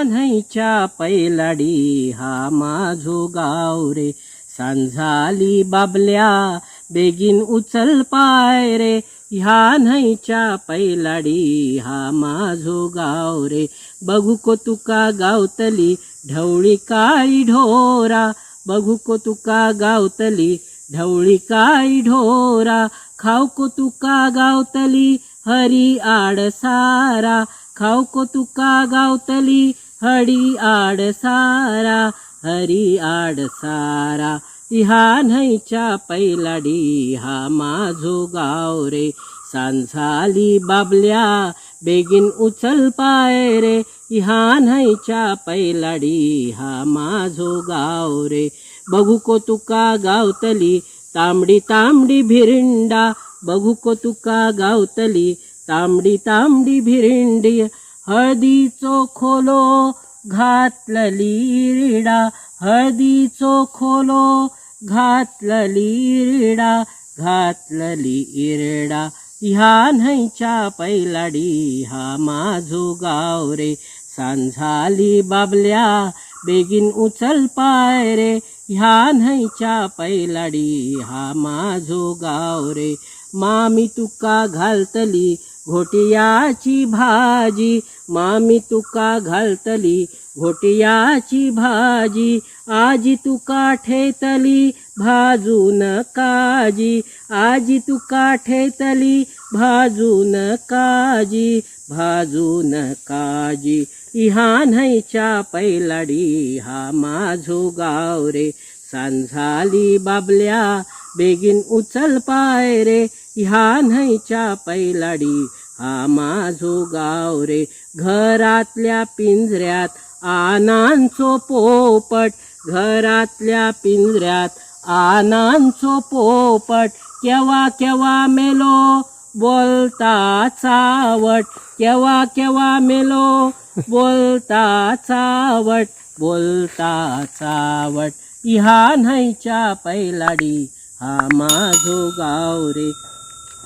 कान्हैच्या पैलाडी हा माझो गाव रे. सांझाली बाबल्या बेगीन उचल पाय रे. ह्या न्हैच्या पैलाडी हा माझो गाव रे. बघू को तुका गावतली ढवळी काळी ढोरा. बघू को तुका गावतली ढवळी काळी ढोरा. खाऊ को तुका गावतली हरी आड सारा खाऊ को तुका गावतली हरी आड सारा हरी आड सारा. इहा न्हैच्या पैलाडी हा माझो गाव रे. सांझाली बाबल्या बेगीन उचल पाय रे. इहा न्हायच्या पैलाडी हा माझो गाव रे. बघू को तुका गावतली तांबडी तांबडी भिरिंडा. बघू को तुका गावतली तांबडी तांबडी भिरिंडी. हळदीचो खोलो घातलली रिडा हळदीचो खोलो घातलली रिडा घातलली इरडा. ह्या न्हयच्या पैलाडी हा माझो गाव रे. सांझाली बाबल्या बेगीन उचल पाय रे. ह्या न्हयच्या पैलाडी हा माझो गाव रे. मामी तुका घालतली घोटियाची भाजी. मामी तुका घालतली घोटियाची भाजी. आजी तुका ठेतली भाजून काजी. आजी तुका ठेतली भाजून काजी. भाजून काजी. इहा न्हयच्या पैलाडी हा माझो गाव रे सांझाली बाबल्या बेगीन उचल पाय रे ह्या न्हयच्या पैलाडी. हा माझो गाव रे घरातल्या पिंजऱ्यात आनांचो पोपट. घरातल्या पिंजऱ्यात आनांचो पोपट. केव्हा केव्हा मेलो बोलता चावट केव्हा केव्हा मेलो बोलता चावट बोलता चावट ह्या न्हयच्या पैलाडी. हा माझो गाव रे.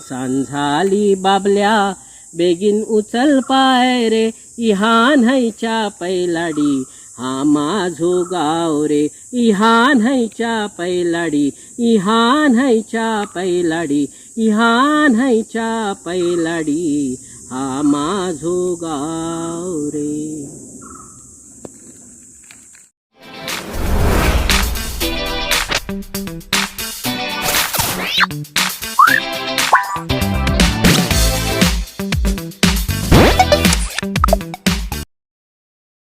सांझाली बाबल्या बेगीन उचल पाय रे. इहा न्हायच्या पैलाडी. हा माझो गाव रे. इहा न्हायच्या पैलाडी. इहा न्हायच्या पैलाडी. इहा न्हायच्या पैलाडी. हा माझो गाव रे.